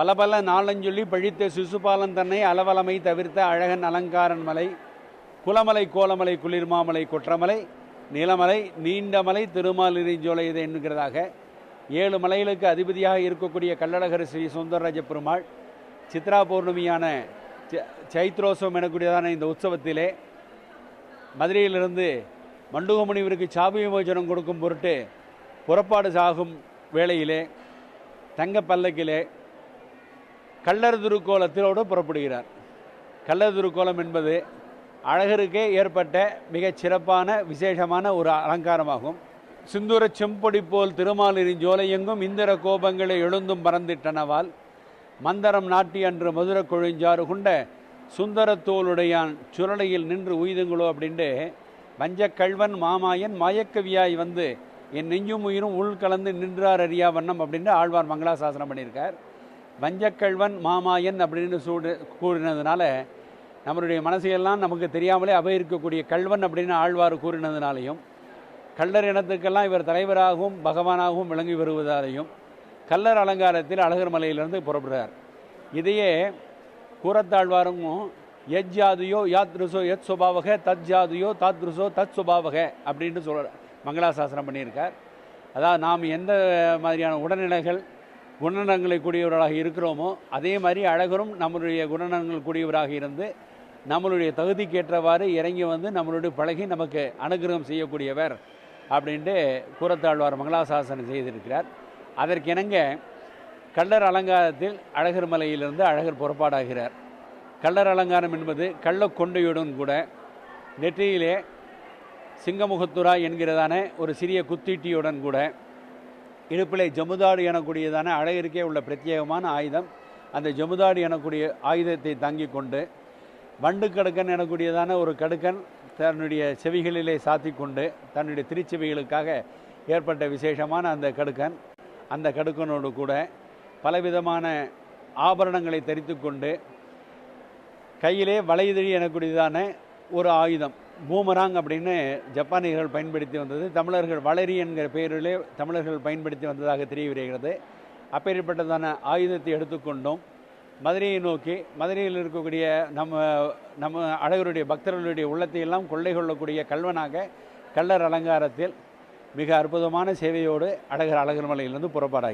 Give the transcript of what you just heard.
பல பல நாளஞ்சொல்லி பழித்த சிசுபாலன் தன்னை அளவலமை தவிர்த்த அழகன் அலங்காரன் மலை குலமலை கோலமலை குளிர்மாமலை கொற்றமலை நிலமலை நீண்டமலை திருமாலிரிஞ்சோலை இது என்கிறதாக ஏழு மலைகளுக்கு அதிபதியாக இருக்கக்கூடிய கள்ளழகர் ஸ்ரீ சுந்தரராஜ பெருமாள் சித்ரா பௌர்ணமியான ச- சைத்ரோத்சவம் எனக்கூடியதான இந்த உற்சவத்திலே மதுரையிலிருந்து மண்டுகமுனிவருக்கு சாபி விமோச்சனம் கொடுக்கும் பொருட்டு புறப்பாடு சாகும் வேளையிலே தங்க பல்லக்கிலே கள்ளர் திருக்கோலத்திலோடு புறப்படுகிறார். கள்ளர் திருக்கோலம் என்பது அழகருக்கே ஏற்பட்ட மிகச் சிறப்பான விசேஷமான ஒரு அலங்காரமாகும். சிந்துர செம்பொடி போல் திருமாலிரின் ஜோலையெங்கும் இந்திர கோபங்களை எழுந்தும் பறந்திட்டனவால் மந்தரம் நாட்டி அன்று மதுர கொழுஞ்சாறு கொண்ட சுந்தரத்தோளுடையான் சுரளையில் நின்று உய்துங்களோ அப்படின்ட்டு வஞ்சக்கல்வன் மாமாயன் மாயக்கவியாய் வந்து என் நெஞ்சும் உயிரும் உள் கலந்து நின்றார் அறியா வண்ணம் அப்படின்ட்டு ஆழ்வார் மங்களாசாசனம் பண்ணியிருக்கார். வஞ்சக்கல்வன் மாமாயன் அப்படின்னு சூடு கூறினதுனால நம்மளுடைய மனசையெல்லாம் நமக்கு தெரியாமலே அபகரிக்கக்கூடிய கல்வன் அப்படின்னு ஆழ்வார் கூறினதுனாலையும் கல்லர் இனத்துக்கெல்லாம் இவர் தலைவராகவும் பகவானாகவும் விளங்கி வருவதாலையும் கள்ளர் அலங்காரத்தில் அழகர் மலையிலிருந்து புறப்படுறார். இதையே கூறத்தாழ்வாரும் எஜ் ஜாதியோ யாத் எத் சுபாவக தத் ஜாதியோ தாத்ருசோ தத் சுபாவக அப்படின்னு சொல்கிறார் மங்களாசாசனம் பண்ணியிருக்கார். அதாவது நாம் எந்த மாதிரியான உடல்நிலைகள் குணநலங்களை கூடியவர்களாக இருக்கிறோமோ அதே மாதிரி அழகரும் நம்மளுடைய குணநலங்கள் கூடியவராக இருந்து நம்மளுடைய தகுதிக்கேற்றவாறு இறங்கி வந்து நம்மளுடைய பழகி நமக்கு அனுகிரகம் செய்யக்கூடியவர் அப்படின்ட்டு கூறத்தாழ்வார் மங்களாசாசனம் செய்திருக்கிறார். அதற்கிணங்க கள்ளர் அலங்காரத்தில் அழகர் மலையிலிருந்து அழகர் புறப்பாடாகிறார். கள்ளர் அலங்காரம் என்பது கள்ள கொண்டையுடன் கூட நெற்றியிலே சிங்கமுகத்துரா என்கிறதான ஒரு சிறிய குத்தீட்டியுடன் கூட இடுப்பிலே ஜமுதாடு எனக்கூடியதான அழகிற்கே உள்ள பிரத்யேகமான ஆயுதம். அந்த ஜமுதாடு எனக்கூடிய ஆயுதத்தை தங்கி கொண்டு வண்டு கடுக்கன் எனக்கூடியதான ஒரு கடுக்கன் தன்னுடைய செவிகளிலே சாத்தி கொண்டு தன்னுடைய திருச்செவிகளுக்காக ஏற்பட்ட விசேஷமான அந்த கடுக்கன் அந்த கடுக்கனோடு கூட பலவிதமான ஆபரணங்களை தரித்து கொண்டு கையிலே வளைதழி எனக்கூடியதான ஒரு ஆயுதம். பூமராங் அப்படின்னு ஜப்பானியர்கள் பயன்படுத்தி வந்தது. தமிழர்கள் வளரி என்கிற பெயரிலே தமிழர்கள் பயன்படுத்தி வந்ததாக தெரிய வருகிறது அப்பேற்பட்டதான ஆயுதத்தை எடுத்துக்கொண்டோம். மதுரையை நோக்கி மதுரையில் இருக்கக்கூடிய நம்ம நம்ம அழகருடைய பக்தர்களுடைய உள்ளத்தை எல்லாம் கொள்ளை கொள்ளக்கூடிய கல்வனாக கள்ளர் அலங்காரத்தில் மிக அற்புதமான சேவையோடு அழகர் அழகர் மலையிலிருந்து புறப்பாடாகி